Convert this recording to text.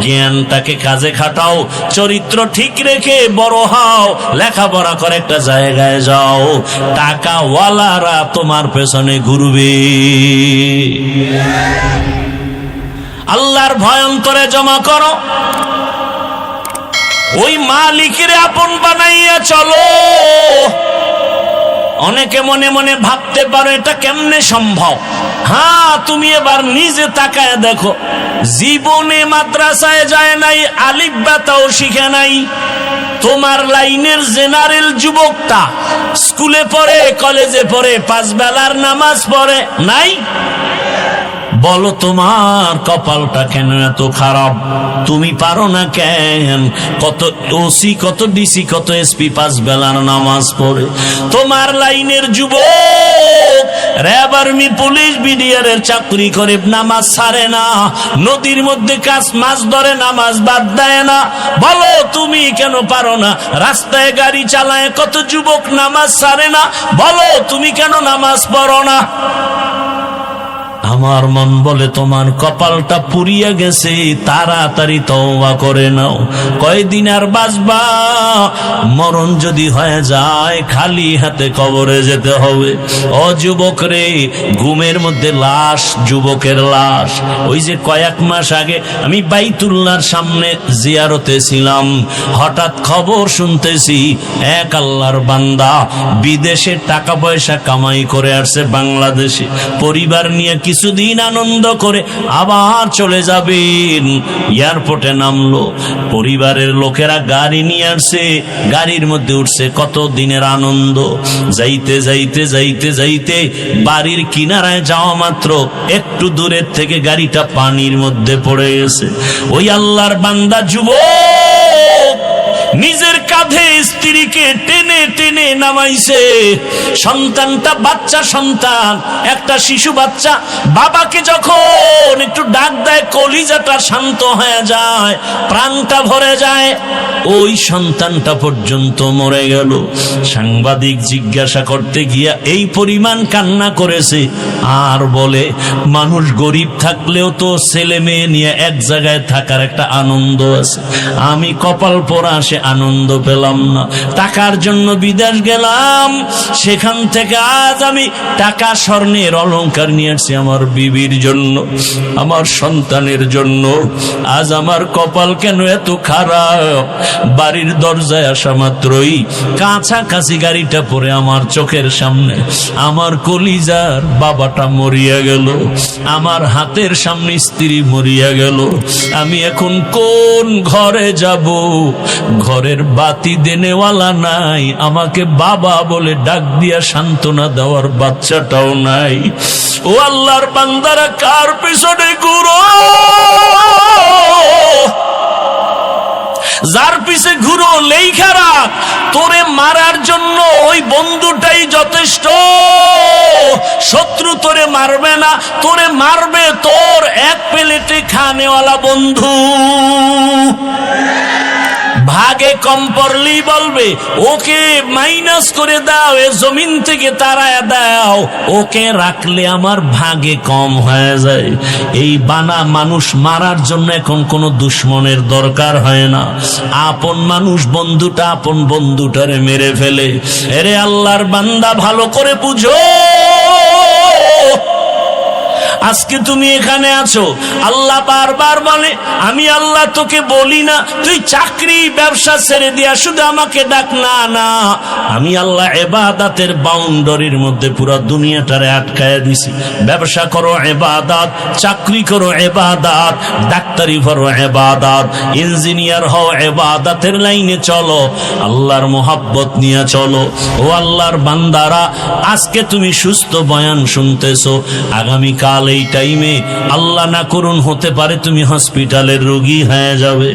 জ্ঞানটাকে কাজে খাটাও, চরিত্র ঠিক রেখে বড় হও, লেখাপড়া করে একটা জায়গায় যাও। টাকাওয়ালারা তোমার পেছনে ঘুরবে। আল্লাহর ভয়ন্তরে জমা করো। ওই মালিকের আপন বানাইয়া চলো। অনেকে মনে মনে ভাবতে পারো, এটা কেমনে সম্ভব? হ্যাঁ তুমি এবার নিজে তাকায় দেখো। জীবনে মাদ্রাসায় যায় নাই, আলিফ বাতাও শিখে নাই। তোমার লাইনের জেনারেল যুবকটা স্কুলে পড়ে, কলেজে পড়ে পাঁচ বেলার নামাজ পড়ে, নাই? বলো তোমার কপালটা কেন এত খারাপ? তুমি পারো না কেন? কত ওসি কত ডিসি কত এসপি পাঁচ বেলার নামাজ পড়ে। তোমার লাইনের যুবক র্যাব আর্মি পুলিশ বিডিআরের চাকরি করে, নামাজ ছাড়ে না। নদীর মধ্যে কাজ, মাছ ধরে, নামাজ বাদ দেয় না। বলো তুমি কেন পারো না? রাস্তায় গাড়ি চালায় কত যুবক নামাজ ছাড়ে না? বলো তুমি কেন নামাজ পড়ো না? আমার মন বলে তোমার কপালটা পুড়িয়া গেছে, তাড়াতাড়ি তওবা করে নাও। কয়দিন আর বাঁচবা? মরণ যদি হয়ে যায়, খালি হাতে কবরে যেতে হবে। ও যুবক রে, ঘুমের মধ্যে লাশ, যুবকের লাশ। ওই যে কয়েক মাস আগে আমি বাইতুল্লার সামনে জিয়ারতে ছিলাম, হঠাৎ খবর শুনতেছি, এক আল্লাহর বান্দা বিদেশে টাকা পয়সা কামাই করে আসছে বাংলাদেশে। পরিবার নিয়ে কিছুদিন আনন্দ করে আবার চলে যাবেন। এয়ারপোর্টে নামলো। পরিবারের লোকেরা গাড়ি নিয়ে আসছে গাড়ির মধ্যে উঠছে কত দিনের আনন্দ। যাইতে যাইতে যাইতে যাইতে বাড়ির কিনারায় যাওয়া মাত্র একটু দূরের থেকে গাড়িটা পানির মধ্যে পড়ে গেছে। ওই আল্লাহর বান্দা যুবক! নিজের কাঁধে স্ত্রীকে টেনে টেনে নামাইছে। সন্তানটা বাচ্চা সন্তান, একটা শিশু বাচ্চা। বাবাকে যখন একটু ডাক দেয়, কলিজাটা শান্ত হয়ে যায়, প্রাণটা ভরে যায়। ওই সন্তানটা পর্যন্ত মরে গেল। সাংবাদিক জিজ্ঞাসা করতে গিয়া এই পরিমাণ কান্না করেছে। আর বলে, মানুষ গরিব থাকলেও তো ছেলে মেয়ে নিয়ে এক জায়গায় থাকার একটা আনন্দ আছে। আমি কপাল পরা সে আনন্দ পেলাম না। টাকার জন্য বিদেশ গেলাম, সেখান থেকে আজ আমি টাকা স্বর্ণের অলঙ্কার নিয়ে আসছি আমার বিবির জন্য, আমার সন্তানের জন্য। আজ আমার কপাল কেন এত খারাপ? বাড়ির দরজায় আসা মাত্রই কাছাকাছি গাড়িটা পরে আমার চোখের সামনে। আমার কলিজার বাবাটা মরিয়া গেল, আমার হাতের সামনে স্ত্রী মরিয়া গেল। আমি এখন কোন ঘরে যাব? ঘরের বাতি দেনেওয়ালা নাই। আমাকে বাবা বলে ডাক দিয়া সান্ত্বনা দেওয়ার বাচ্চাটাও নাই। ও আল্লাহর বান্দারা, কার পেছনে ঘুরো? যার পিছে ঘুরো লেই খারাপ তোরে মারার জন্য ওই বন্ধুটাই যথেষ্ট। শত্রু তোরে মারবে না, তোরে মারবে তোর এক প্লেটে খানেওয়ালা বন্ধু। ভাগে কম পড়লেই বলবে, ওকে মাইনাস করে দাও, এ জমিন থেকে তারায় দাও, ওকে রাখলে আমার ভাগে কম হয়ে যায়। এই বানা মানুষ মারার জন্য এখন কোনো দুশ্মনের দরকার হয় না। আপন মানুষ বন্ধুটা আপন বন্ধুটারে মেরে ফেলে। এরে আল্লাহর বান্দা ভালো করে বুঝো। আজকে তুমি এখানে আছো। আল্লাহ বারবার বলে, আমি আল্লাহ তোকে বলি না, তুই চাকরি, ব্যবসা ছেড়ে দিয়া শুধু আমাকে ডাক, না না। আমি আল্লাহ এবাদাতের বাউন্ডারির মধ্যে পুরো দুনিয়াটারে আটকায় দিছি। ব্যবসা করো এবাদাত, চাকরি করো এবাদাত, ডাক্তারি করো এবাদাত, ইঞ্জিনিয়ার হও এবাদাতের লাইনে চলো। আল্লাহর মোহাব্বত নিয়ে চলো। ও আল্লাহর বান্দারা, আজকে তুমি সুস্থ বয়ান শুনতেছো। আগামীকাল এই টাইমে আল্লাহ না করুন হতে পারে তুমি হসপিটালের রোগী হয়ে যাবে।